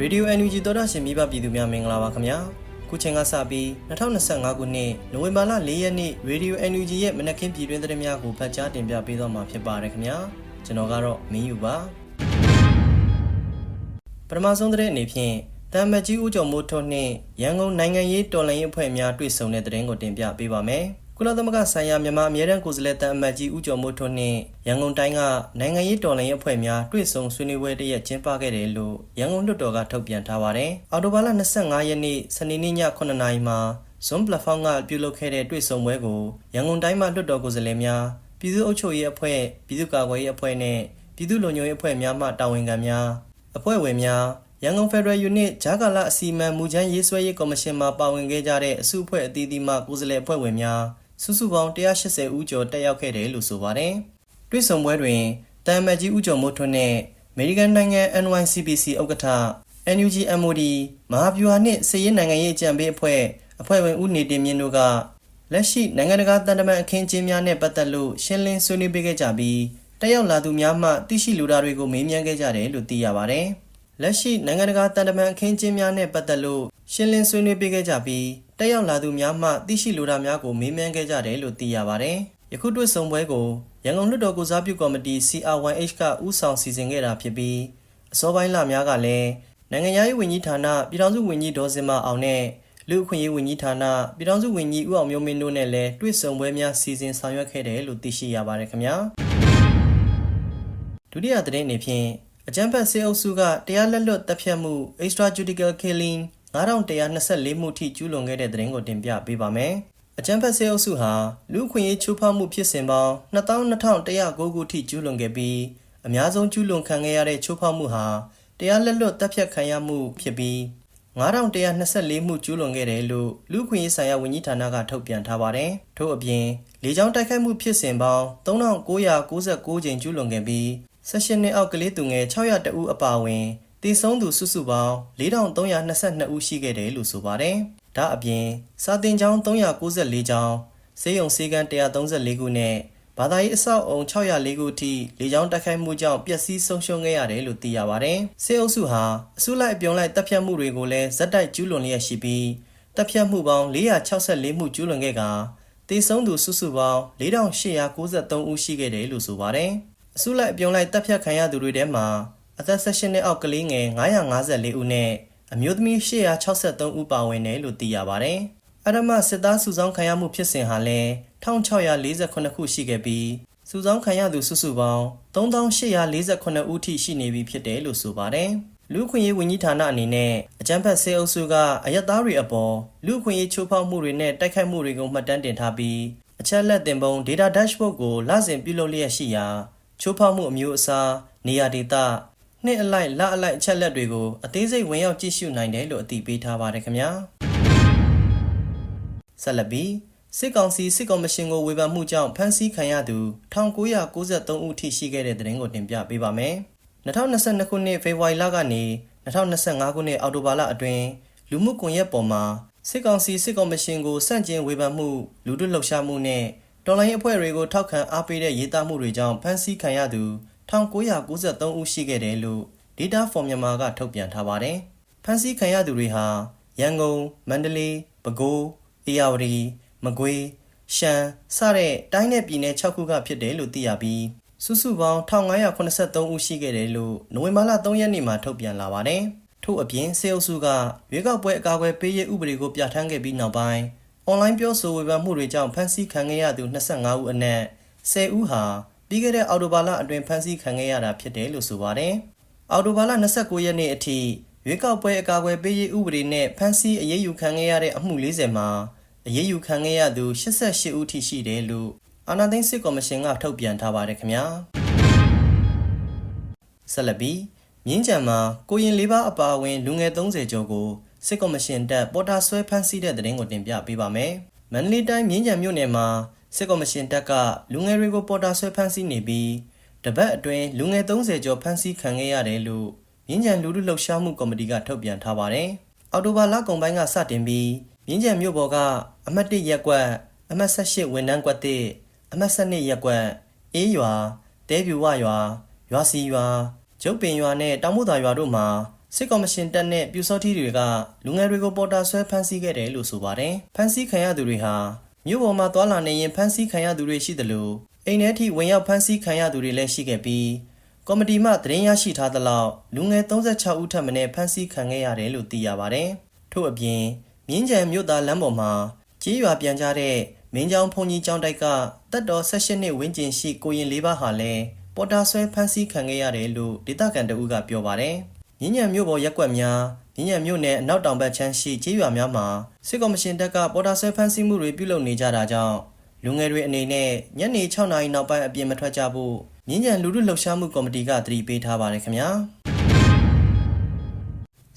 ရေဒီယို NUG သောတာရှင်မိဘပြည်သူများမင်္ဂလာပါခင်ဗျာခုချိန်ကစပြီး2025ခုနှစ်နိုဝင်ဘာလ4ရက်နေ့ရေဒီယို NUG ရဲ့မနက်ခင်းပြည်တွင်းသတင်းများကိုဖတ်ကြားတင်ပြပေးသွားမှာဖြစ်ပါတယ်ခင်ဗျာကျွန်တော်ကတော့မင်းယူပါပထမဆုံးသတင်းအနေဖြင့်တမ်မတ်ကြီးဦးကျော်မိုးထွန်းနှင့်ရန်ကုန်နိုင်ငံရေးတော်လှန်ရေးအဖွဲ့များတွေ့ဆုံတဲ့သတင်းကိုတင်ပြပေးပါမယ် ကုလသမဂ္ဂဆိုင်ရာမြန်မာအမြဲတမ်းကိုယ်စားလှယ်တမ်အမတ်ကြီးဦးကျော်မိုးထွန်းနှင့်ရန်ကုန်တိုင်းကနိုင်ငံရေးတော်လှန်ရေးအဖွဲ့များတွေ့ဆုံဆွေးနွေးပွဲတရက်ကျင်းပခဲ့တယ်လို့ရန်ကုန်လွှတ်တော်ကထုတ်ပြန်ထားပါတယ်။အော်တိုဘာလ25ရက်နေ့စနေနေ့ည9:00နာရီမှာ Zoom platform ကပြုလုပ်ခဲ့တဲ့တွေ့ဆုံပွဲကိုရန်ကုန်တိုင်းမှာလွှတ်တော်ကိုယ်စားလှယ်များပြည်သူ့အုပ်ချုပ်ရေးအဖွဲ့ပြည်သူ့ကာကွယ်ရေးအဖွဲ့နဲ့ပြည်သူ့လုံခြုံရေးအဖွဲ့များမှတာဝန်ခံများအဖွဲ့ဝင်များရန်ကုန်ဖက်ဒရယ်ယူနစ်ဂျာကာလာအစီအမံမူချမ်းရေးဆွဲရေးကော်မရှင်မှပါဝင်ခဲ့ကြတဲ့အစုအဖွဲ့အသီးသီးမှကိုယ်စားလှယ်အဖွဲ့ဝင်များ စုစုပေါင်း180ဦးကျော်တက်ရောက်ခဲ့တယ်လို့ဆိုပါတယ်။တွေ့ဆုံပွဲတွင်တမ်မတ်ကြီးဦးကျော်မိုးထွန်းနဲ့အမေရိကန်နိုင်ငံ NYCBC ဥက္ကဋ္ဌ NUG MOD မဟာဗျူဟာနှင့်စစ်ရေးနိုင်ငံရေးအကြံပေးအဖွဲ့အဖွဲ့ဝင်ဦးနေတင်မြင့်တို့ကလက်ရှိနိုင်ငံတကာတန်တမန်အခင်းအကျင်းများနဲ့ပတ်သက်လို့ရှင်းလင်းဆွေးနွေးပေးခဲ့ကြပြီးတက်ရောက်လာသူများမှသိရှိလူသားတွေကိုမေးမြန်းခဲ့ကြတယ်လို့သိရပါတယ်။လက်ရှိနိုင်ငံတကာတန်တမန်အခင်းအကျင်းများနဲ့ပတ်သက်လို့ ရှင်းလင်းဆွေးနွေးပေးခဲ့ကြပြီးတက်ရောက်လာသူများမှသိရှိလူသားများကိုမေးမြန်းခဲ့ကြတယ်လို့သိရပါတယ်။ယခုတွေ့ဆုံပွဲကိုရန်ကုန်လွှတ်တော်ကိုစားပြုကော်မတီ CR1H ကဦးဆောင်စီစဉ်ခဲ့တာဖြစ်ပြီးအစောပိုင်းလများကလည်းနိုင်ငံရေးဝန်ကြီးဌာနပြည်ထောင်စုဝန်ကြီးဒေါ်စင်မအောင်နဲ့လူ့အခွင့်အရေးဝန်ကြီးဌာနပြည်ထောင်စုဝန်ကြီးဦးအောင်မျိုးမင်းတို့နဲ့လည်းတွေ့ဆုံပွဲများစီစဉ်ဆောင်ရွက်ခဲ့တယ်လို့သိရှိရပါတယ်ခင်ဗျာဒုတိယသတင်းအနေဖြင့်အကြမ်းဖက်ဆေးအုပ်စုကတရားလက်လွတ်တပ်ဖြတ်မှု extrajudicial killing 9124မှုထိကျူးလွန်ခဲ့တဲ့သတင်းကိုတင်ပြပေးပါမယ်။အကြမ်းဖက်ဆေးအုပ်စုဟာလူ့အခွင့်အရေးချိုးဖောက်မှုဖြစ်စဉ်ပေါင်း22,109ခုထိကျူးလွန်ခဲ့ပြီးအများဆုံးကျူးလွန်ခံခဲ့ရတဲ့ချိုးဖောက်မှုဟာတရားလက်လွတ်တပ်ဖြတ်ခံရမှုဖြစ်ပြီး9124မှုကျူးလွန်ခဲ့တယ်လို့လူ့အခွင့်အရေးဆိုင်ရာဝန်ကြီးဌာနကထုတ်ပြန်ထားပါတယ်။ထို့အပြင်လေကြောင်းတိုက်ခိုက်မှုဖြစ်စဉ်ပေါင်း3996ကြိမ်ကျူးလွန်ခဲ့ပြီး16နှစ်အောက်ကလေးသူငယ်600ဦးအပါအဝင် တည်ဆုံးသူစုစုပေါင်း4322ဦးရှိခဲ့တယ်လို့ဆိုပါတယ်။ဒါအပြင်စာတင်ကျောင်း394ကျောင်းဆေးရုံဆေးကန်း134ခုနဲ့ဘာသာရေးအဆောက်အုံ604ခုအထိလေကြောင်းတိုက်ခိုက်မှုကြောင့်ပျက်စီးဆုံးရှုံးခဲ့ရတယ်လို့သိရပါတယ်။ဆေးအုပ်စုဟာအစုလိုက်အပြုံလိုက်တပ်ဖြတ်မှုတွေကိုလည်းဇက်တိုက်ကျူးလွန်လျက်ရှိပြီးတပ်ဖြတ်မှုပေါင်း464မှုကျူးလွန်ခဲ့ကာတည်ဆုံးသူစုစုပေါင်း4893ဦးရှိခဲ့တယ်လို့ဆိုပါတယ်။အစုလိုက်အပြုံလိုက်တပ်ဖြတ်ခံရသူတွေထဲမှာ အသက်16နှစ်အောက်ကလေးငယ်954ဦးနဲ့အမျိုးသမီး863ဦးပါဝင်တယ်လို့သိရပါတယ်။အရမစစ်သားစုဆောင်းခံရမှုဖြစ်စဉ်ဟာလည်း1648ခုရှိခဲ့ပြီးစုဆောင်းခံရသူစုစုပေါင်း3848ဦးထိရှိနေပြီဖြစ်တယ်လို့ဆိုပါတယ်။လူခွင့်ရေးဝန်ကြီးဌာနအနေနဲ့အကြမ်းဖက်ဆေးအုပ်စုကအယက်သားတွေအပေါ်လူခွင့်ရေးချိုးဖောက်မှုတွေနဲ့တိုက်ခိုက်မှုတွေကိုမှတ်တမ်းတင်ထားပြီးအချက်လက်တင်ပုံ data dashboard ကိုလစဉ်ပြုလုပ်လျက်ရှိရာချိုးဖောက်မှုအမျိုးအစားနေရာဒေသ နှစ်အလိုက်လအလိုက်အချက်လက်တွေကိုအသေးစိတ်ဝင်ရောက်ကြည့်ရှုနိုင်တယ်လို့အသိပေးထားပါတယ်ခင်ဗျာဆက်လက်ပြီးစစ်ကောင်စီစစ်ကော်မရှင်ကိုဝေဖန်မှုကြောင့်ဖမ်းဆီးခံရသူ1993ဦးထိရှိခဲ့တဲ့သတင်းကိုတင်ပြပေးပါမယ်2022ခုနှစ်ဖေဖော်ဝါရီလကနေ2025ခုနှစ်အောက်တိုဘာလအတွင်းလူမှုကွန်ရက်ပေါ်မှာစစ်ကောင်စီစစ်ကော်မရှင်ကိုစန့်ကျင်ဝေဖန်မှုလူထုလှုပ်ရှားမှုနဲ့တော်လိုင်းအဖွဲ့တွေကိုထောက်ခံအားပေးတဲ့ရေးသားမှုတွေကြောင့်ဖမ်းဆီးခံရသူ 1993ဦးရှိခဲ့တယ်လို့ Data for Myanmar ကထုတ်ပြန်ထားပါတယ်။ဖမ်းဆီးခံရသူတွေဟာရန်ကုန်၊မန္တလေး၊ပဲခူး၊အေရဝတီ၊မကွေး၊ရှမ်းစတဲ့တိုင်းနယ်ပြည်နယ်6ခုကဖြစ်တယ်လို့သိရပြီးစုစုပေါင်း1583ဦးရှိခဲ့တယ်လို့နိုဝင်ဘာလ3ရက်နေ့မှာထုတ်ပြန်လာပါတယ်။ထို့အပြင်စေအုပ်စုကရွေးကောက်ပွဲအကာအကွယ်ပေးရေးဥပဒေကိုပြဋ္ဌာန်းခဲ့ပြီးနောက်ပိုင်းအွန်လိုင်းပြောဆိုဝေဖန်မှုတွေကြောင့်ဖမ်းဆီးခံခဲ့ရသူ25ဦးအနက်10ဦးဟာ ပြီးခဲ့တဲ့အော်တိုဘာလအတွင်းဖမ်းဆီးခံခဲ့ရတာဖြစ်တယ်လို့ဆိုပါတယ်။အော်တိုဘာလ29ရက်နေ့အထိရွေးကောက်ပွဲအကာအကွယ်ပေးရေးဥပဒေနဲ့ဖမ်းဆီးအရေးယူခံခဲ့ရတဲ့အမှု40မှာအရေးယူခံခဲ့ရသူ88ဦးထိရှိတယ်လို့အာဏာသိမ်းစစ်ကော်မရှင်ကထုတ်ပြန်ထားပါတယ်ခင်ဗျာ။ဆက်လက်ပြီးမြင်းကြံမှာကိုရင်လေးပါအပါအဝင်လူငယ်30ကျော်ကိုစစ်ကော်မရှင်တပ်ပေါ်တာဆွဲဖမ်းဆီးတဲ့တဲ့ရင်ကိုတင်ပြပေးပါမယ်။မန္တလေးတိုင်းမြင်းကြံမြို့နယ်မှာ စစ်ကော်မရှင်တပ်ကလူငယ်တွေကိုပေါ်တာဆွဲဖမ်းဆီးနေပြီးတပတ်အတွင်းလူငယ်30ကျော်ဖမ်းဆီးခံခဲ့ရတယ်လို့မြင်းကြံလူလူလှုပ်ရှားမှုကော်မတီကထုတ်ပြန်ထားပါတယ်။အော်တိုဘာလကုန်ပိုင်းကစတင်ပြီးမြင်းကြံမြို့ပေါ်ကအမှတ်1ရပ်ကွက်အမှတ်18ဝန်ထမ်းကွက်1အမှတ်12ရပ်ကွက်အေးရွာတဲပြူဝရွာရွာစီရွာကျုပ်ပင်ရွာနဲ့တောင်မုသာရွာတို့မှာစစ်ကော်မရှင်တပ်နဲ့ပြူစောထီတွေကလူငယ်တွေကိုပေါ်တာဆွဲဖမ်းဆီးခဲ့တယ်လို့ဆိုပါတယ်။ဖမ်းဆီးခံရသူတွေဟာ မြို့ပေါ်မှာသွာလာနေရင်ဖမ်းဆီးခံရသူတွေရှိတယ်လို့အိမ်ထဲထိဝင်ရောက်ဖမ်းဆီးခံရသူတွေလည်းရှိခဲ့ပြီးကော်မတီမှသတင်းရရှိထားသလောက်လူငယ်36ဦးထပ်မံဖမ်းဆီးခံခဲ့ရတယ်လို့သိရပါတယ်။ထို့အပြင်မြင်းကြံမြို့သားလမ်းပေါ်မှာကြေးရွာပြန်ကြတဲ့မင်းကြောင်ဖုန်ကြီးကျောင်းတိုက်ကတပ်တော်16နှစ်ဝင်းကျင်ရှိကိုရင်လေးပါးဟာလည်းပေါ်တာဆွဲဖမ်းဆီးခံခဲ့ရတယ်လို့ဒေသခံတအုပ်ကပြောပါတယ်။ မြင်းညံမြို့ပေါ်ရက်ကွက်များမြင်းညံမြို့နယ်အနောက်တောင်ဘက်ခြမ်းရှိကျေးရွာများမှာစစ်ကော်မရှင်တပ်ကပေါ်တာဆွဲဖမ်းဆီးမှုတွေပြုလုပ်နေကြတာကြောင့်လူငယ်တွေအနေနဲ့ညနေ6နာရီနောက်ပိုင်းအပြင်မထွက်ကြဖို့မြင်းညံလူထုလှုပ်ရှားမှုကော်မတီကသတိပေးထားပါတယ်ခင်ဗျာ။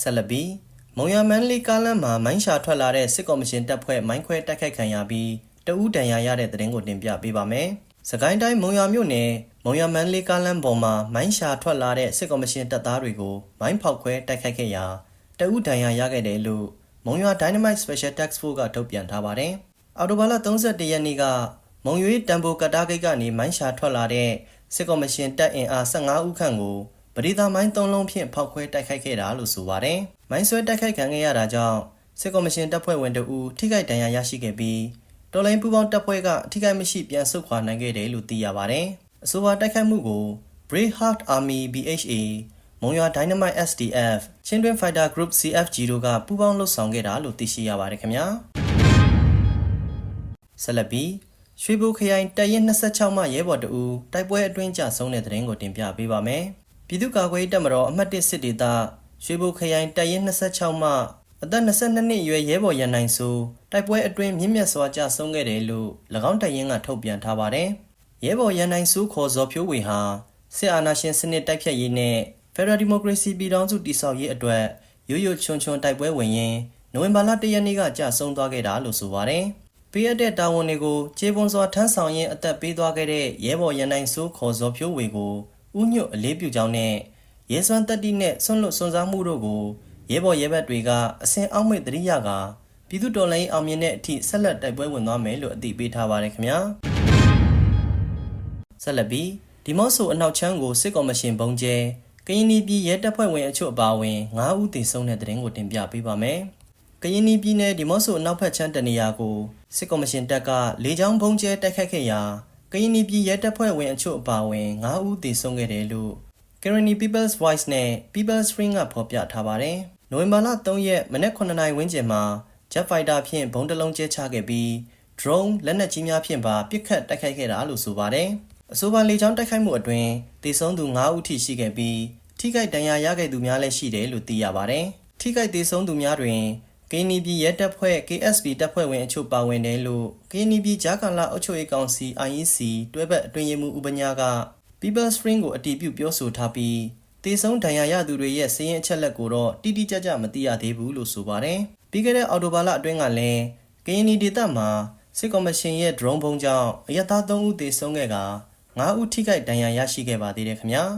ဆက်လက်ပြီးမုံရမန်လေးကားလမ်းမှာမိုင်းရှာထွက်လာတဲ့စစ်ကော်မရှင်တပ်ဖွဲ့မိုင်းခွဲတိုက်ခိုက်ခံရပြီးတအူးတန်ရာရတဲ့တဲ့တင်ကိုတင်ပြပေးပါမယ်။ စကိုင်းတိုင်းမုံရမြို့နယ်မုံရမန်လေးကားလမ်းပေါ်မှာမိုင်းရှာထွက်လာတဲ့စစ်ကော်မရှင်တပ်သားတွေကိုမိုင်းဖောက်ခွဲတိုက်ခိုက်ခဲ့ရာတအူးတန်ရာရခဲ့တယ်လို့မုံရ Dynamite Special Task Force ကထုတ်ပြန်ထားပါတယ်။အော်တိုဘာလ31ရက်နေ့ကမုံရွေးတံပိုကတားဂိတ်ကနေမိုင်းရှာထွက်လာတဲ့စစ်ကော်မရှင်တပ်အင်အား15ဦးခန့်ကိုပရိသာမိုင်း3လုံးဖြင့်ဖောက်ခွဲတိုက်ခိုက်ခဲ့တာလို့ဆိုပါတယ်။မိုင်းဆွဲတိုက်ခိုက်ခံခဲ့ရတာကြောင့်စစ်ကော်မရှင်တပ်ဖွဲ့ဝင်တို့ဦးထိခိုက်ဒဏ်ရာရရှိခဲ့ပြီး တော်လိုင်းပူပေါင်းတပ်ဖွဲ့ကအထိခိုက်မရှိပြန်ဆုတ်ခွာနိုင်ခဲ့တယ်လို့သိရပါတယ်။အဆိုပါတိုက်ခိုက်မှုကို Brave Heart Army BHA မုံရွာ Dynamite SDF ချင်းတွင်း Fighter Group CFG တို့ကပူးပေါင်းလှုပ်ဆောင်ခဲ့တာလို့သိရှိရပါတယ်ခင်ဗျာ။ဆက်လက်ပြီးရွှေဘိုခရိုင်တပ်ရင်း26မှရဲဘော်တအူတိုက်ပွဲအတွင်းကြဆုံးတဲ့တဲ့ရင်ကိုတင်ပြပေးပါမယ်။ပြည်သူ့ကာကွယ်ရေးတပ်မတော်အမှတ်1စစ်ဒေသရွှေဘိုခရိုင်တပ်ရင်း26မှ အသက်22နှစ်အရွယ်ရဲဘော်ရန်နိုင်ဆိုတိုက်ပွဲအတွင်းမြင့်မြတ်စွာကြဆုံးခဲ့တယ်လို့၎င်းတပ်ရင်းကထုတ်ပြန်ထားပါတယ်။ရဲဘော်ရန်နိုင်စုခေါ်ဇော်ဖြိုးဝေဟာစစ်အာဏာရှင်စနစ်တိုက်ဖြတ်ရေးနဲ့ Federal Democracy ပြည်ထောင်စုတည်ဆောက်ရေးအတွက်ရိုးရိုးချွန်ချွန်တိုက်ပွဲဝင်ရင်းနိုဝင်ဘာလ၁ရက်နေ့ကကြာဆုံးသွားခဲ့တာလို့ဆိုပါတယ်။ပေးရတဲ့တာဝန်တွေကိုခြေပွန်စွာထမ်းဆောင်ရင်းအသက်ပေးသွားခဲ့တဲ့ရဲဘော်ရန်နိုင်စိုးခေါ်စော်ဖြိုးဝေကိုဥညွတ်အလေးပြုကြောင်းနဲ့ရဲစွမ်းတက်တိနဲ့ဆွန့်လွတ်စွန့်စားမှုတို့ကို ရဲဘော်ရဲဘက်တွေကအစင်အောက်မဲ့တရိယာကပြည်သူတော်လှန်ရေးအောင်မြင်တဲ့အထိဆက်လက်တိုက်ပွဲဝင်သွားမယ်လို့အသိပေးထားပါတယ်ခင်ဗျာဆက်လက်ပြီးဒီမော့ဆိုအနောက်ချမ်းကိုစစ်ကော်မရှင်ဘုံကျဲကရင်ပြည်ရဲတပ်ဖွဲ့ဝင်အချို့အပါအဝင်9ဦးသေဆုံးတဲ့တဲ့ရင်ကိုတင်ပြပေးပါမယ်ကရင်ပြည်နယ်ဒီမော့ဆိုအနောက်ဘက်ချမ်းတနေရာကိုစစ်ကော်မရှင်တပ်ကလေကြောင်းဘုံကျဲတိုက်ခတ်ခဲ့ရာကရင်ပြည်ရဲတပ်ဖွဲ့ဝင်အချို့အပါအဝင်9ဦးသေဆုံးခဲ့တယ်လို့ Kerani People's Voice နဲ့ People's Spring ကဖော်ပြထားပါတယ်။ နိုဝင်ဘာလ3ရက်မနက်9:00နာရီဝန်းကျင်မှာ Jet Fighter ဖြင့်ဘုံတလုံးကျဲချခဲ့ပြီး drone လက်နက်ကြီးများဖြင့်ပါပစ်ခတ်တိုက်ခိုက်ခဲ့တာလို့ဆိုပါတယ်။အဆိုပါလေကြောင်းတိုက်ခိုက်မှုအတွင်းတေဆုံးသူ9ဦးထိရှိခဲ့ပြီးထိခိုက်ဒဏ်ရာရခဲ့သူများလည်းရှိတယ်လို့သိရပါတယ်။ထိခိုက်တေဆုံးသူများတွင်ကင်းနီပြည်ရဲတပ်ဖွဲ့ KSB တပ်ဖွဲ့ဝင်အချို့ပါဝင်တယ်လို့ကင်းနီပြည်ဂျာကာလာအုပ်ချုပ်ရေးကောင်စီ IEC တွဲဘက်အတွင်းရေးမှူးဥပညာက People Spring ကိုအတည်ပြုပြောဆိုထားပြီး တေဆုံးဒဏ်ရာရသူတွေရဲ့စည်ရင်အချက်လက်ကိုတော့တိတိကျကျမသိရသေးဘူးလို့ဆိုပါတယ်။ပြီးခဲ့တဲ့အော်တိုဘာလအတွင်းကလည်းကရင်နီဒေသမှာစစ်ကော်မရှင်ရဲ့ drone ဘုံကြောင့်အရသာ3ဦးသေဆုံးခဲ့က9ဦးထိခိုက်ဒဏ်ရာရရှိခဲ့ပါသေးတယ်ခင်ဗျာ။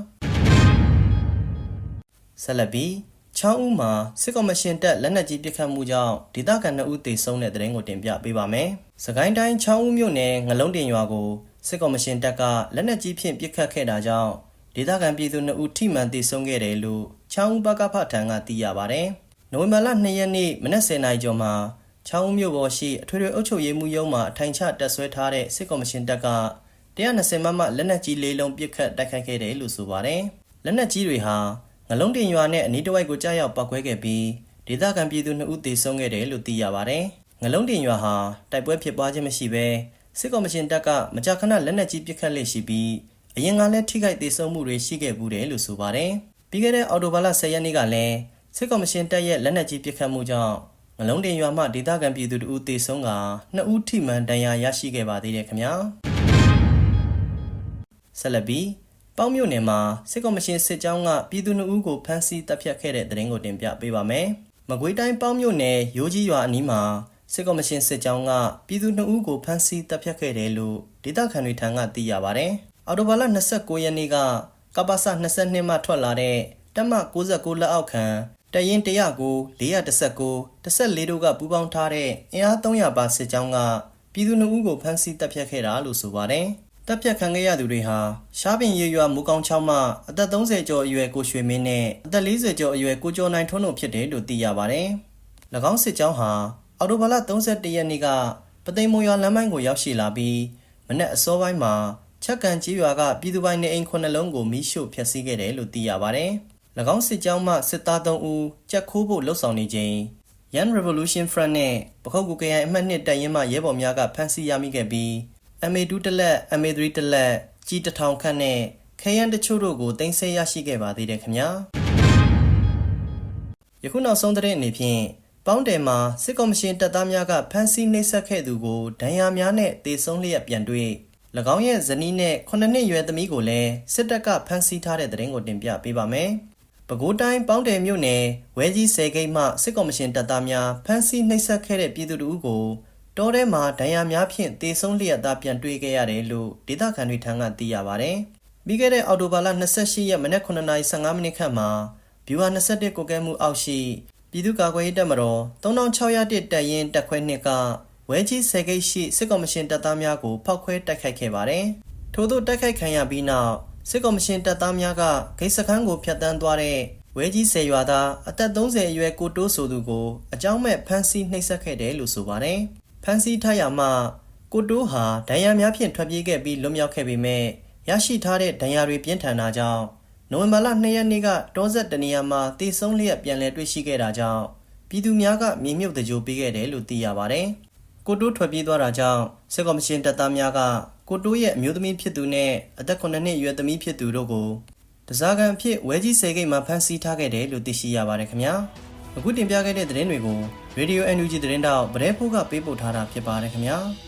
ဆက်လက်ပြီးချောင်းဦးမှာစစ်ကော်မရှင်တပ်လက်နက်ကြီးပစ်ခတ်မှုကြောင့်ဒေသခံ2ဦးသေဆုံးတဲ့တဲ့ရင်ကိုတင်ပြပေးပါမယ်။စကိုင်းတိုင်းချောင်းဦးမြို့နယ်ငလုံးတင်ရွာကိုစစ်ကော်မရှင်တပ်ကလက်နက်ကြီးဖြင့်ပစ်ခတ်ခဲ့တာကြောင့် ဒေသခံပြည်သူ2ဦးထိမှန်သေဆုံးခဲ့တယ်လို့ချောင်းဦးဘကဖထံကသိရပါဗျ။နိုဝင်ဘာလ2ရက်နေ့မနက်10:00နာရီကျော်မှာချောင်းဦးမြို့ပေါ်ရှိအထွေထွေအုပ်ချုပ်ရေးမှူးရုံးမှအထိုင်ချတပ်ဆွဲထားတဲ့စစ်ကော်မရှင်တပ်က120မမလက်နက်ကြီးလေးလုံးပစ်ခတ်တိုက်ခိုက်ခဲ့တယ်လို့ဆိုပါတယ်။လက်နက်ကြီးတွေဟာငလုံးတင်ရွာနဲ့အနီးတစ်ဝိုက်ကိုကြားရောက်ပောက်ကွဲခဲ့ပြီးဒေသခံပြည်သူ2ဦးသေဆုံးခဲ့တယ်လို့သိရပါတယ်။ငလုံးတင်ရွာဟာတိုက်ပွဲဖြစ်ပွားခြင်းမရှိဘဲစစ်ကော်မရှင်တပ်ကမကြာခဏလက်နက်ကြီးပစ်ခတ်လေ့ရှိပြီး အရင်ကလည်းထိခိုက်ဒေဆုံးမှုတွေရှိခဲ့ဘူးတယ်လို့ဆိုပါတယ်။ပြီးခဲ့တဲ့အော်တိုဘာလ10ရက်နေ့ကလည်းစစ်ကော်မရှင်တပ်ရဲ့လက်နက်ကြီးပစ်ခတ်မှုကြောင့်မလုံးတင်ရွာမှဒေသခံပြည်သူတို့သေဆုံးက2ဦးထိမှန်ဒဏ်ရာရရှိခဲ့ပါသေးတယ်ခင်ဗျာ။ဆက်လက်ပြီးပေါင်းမြို့နယ်မှာစစ်ကော်မရှင်စစ်ကြောင်းကပြည်သူ2ဦးကိုဖမ်းဆီးတပ်ဖြတ်ခဲ့တဲ့တဲ့ရင်ကိုတင်ပြပေးပါမယ်။မကွေးတိုင်းပေါင်းမြို့နယ်ရိုးကြီးရွာအနီးမှာစစ်ကော်မရှင်စစ်ကြောင်းကပြည်သူ2ဦးကိုဖမ်းဆီးတပ်ဖြတ်ခဲ့တယ်လို့ဒေသခံတွေထံကသိရပါဗျ။ အော်တိုဘာလ29ရက်နေ့ကကပ္ပစ22မှထွက်လာတဲ့တပ်မ69လက်အောက်ခံတရင်109 419 14တို့ကပူးပေါင်းထားတဲ့အင်အား300ပါစစ်ကြောင်းကပြည်သူ2ဦးကိုဖမ်းဆီးတပ်ဖြတ်ခဲ့တာလို့ဆိုပါတယ်။တပ်ဖြတ်ခံခဲ့ရသူတွေဟာရှားပင်ရွရွမူကောင်းချောင်းမှအသက်30ကျော်အရွယ်ကိုရွှေမင်းနဲ့အသက်40ကျော်အရွယ်ကိုကျော်နိုင်ထွန်းတို့ဖြစ်တယ်လို့သိရပါတယ်။၎င်းစစ်ကြောင်းဟာအော်တိုဘာလ31ရက်နေ့ကပသိမ်မွန်ရွာလမ်းမိုင်းကိုရောက်ရှိလာပြီးမနက်အစောပိုင်းမှာ ချက်ကန်ကြီးရွာကပြည်သူပိုင်နေအိမ်ခုနှစ်လုံးကိုမိရှို့ဖျက်ဆီးခဲ့တယ်လို့သိရပါတယ်။၎င်းစစ်ကြောင်းမှစစ်သား3ဦးကြက်ခိုးဖို့လှုံ့ဆော်နေချိန် Yan Revolution Front နဲ့ပခုတ်ကူကရန်အမှတ်2တပ်ရင်းမှရဲဘော်များကဖမ်းဆီးရမိခဲ့ပြီး MA2 တလက် MA3 တလက်ကြီးတစ်ထောင်ခန့်နဲ့ခရမ်းတချို့တို့ကိုတင်ဆက်ရရှိခဲ့ပါသေးတယ်ခင်ဗျာယခုနောက်ဆုံးသတင်းအနေဖြင့်ပေါင်းတယ်မှာစစ်ကော်မရှင်တပ်သားများကဖမ်းဆီးနှိပ်စက်ခဲ့သူကိုဒဏ်ရာများနဲ့တေဆုံးလျက်ပြန်တွေ့၎ င်းရဲ့ဇနီးနဲ့9နှစ်ရွယ်သမီးကိုလည်းစစ်တပ်ကဖမ်းဆီးထားတဲ့သတင်းကိုတင်ပြပေးပါမယ်ပဲခူးတိုင်းပေါင်းတယ်မြို့နယ်ဝဲကြီးဆယ်ဂိတ်မှစစ်ကော်မရှင်တပ်သားများဖမ်းဆီးနှိပ်စက်ခဲ့တဲ့ပြည်သူတို့ကိုတောထဲမှာဒဏ်ရာများဖြင့်တေဆုံးလျက်သားပြန်တွေ့ခဲ့ရတယ်လို့ဒေသခံတွေထံကသိရပါဗျ။ပြီးခဲ့တဲ့အောက်တိုဘာလ28ရက်မနက်9:15မိနစ်ခန့်မှာဘီဝါ21ကိုကဲမှုအောက်ရှိပြည်သူ့ကာကွယ်ရေးတပ်မတော်3601တပ်ရင်းတပ်ခွဲနှစ်က ဝဲကြီးဆယ်ဂိတ်ရှိစစ်ကော်မရှင်တပ်သားများကိုဖောက်ခွဲတိုက်ခိုက်ခဲ့ပါတယ်။ထို့သောတိုက်ခိုက်ခံရပြီးနောက်စစ်ကော်မရှင်တပ်သားများကဂိတ်စခန်းကိုဖျက်ဆီးသွားတဲ့ဝဲကြီးဆယ်ရွာသားအသက်30အရွယ်ကိုတိုးဆိုသူကိုအကြောင်းမဲ့ဖမ်းဆီးနှိပ်စက်ခဲ့တယ်လို့ဆိုပါတယ်။ဖမ်းဆီးထားရမှကိုတိုးဟာဒဏ်ရာများဖြင့်ထွက်ပြေးခဲ့ပြီးလွတ်မြောက်ခဲ့ပေမဲ့ရရှိထားတဲ့ဒဏ်ရာတွေပြင်းထန်တာကြောင့်နိုဝင်ဘာလ2ရက်နေ့ကတောဆက်တနေရာမှာတေဆုံးလျက်ပြန်လည်တွေ့ရှိခဲ့တာကြောင့်ပြည်သူများကမြေမြုပ်တကြိုပေးခဲ့တယ်လို့သိရပါတယ်။ ကိုတိုးထွက်ပြေးသွားတာကြောင့်စစ်ကော်မရှင်တပ်သားများကကိုတိုးရဲ့အမျိုးသမီးဖြစ်သူနဲ့အသက်9နှစ်အရွယ်သမီးဖြစ်သူတို့ကိုတစားကန်အဖြစ်ဝဲကြီးစေကိတ်မှာဖမ်းဆီးထားခဲ့တယ်လို့သိရှိရပါတယ်ခင်ဗျာ။အခုတင်ပြခဲ့တဲ့သတင်းတွေကို Radio NUG သတင်းတောက်ဗရဲဖိုးကပေးပို့ထားတာဖြစ်ပါတယ်ခင်ဗျာ။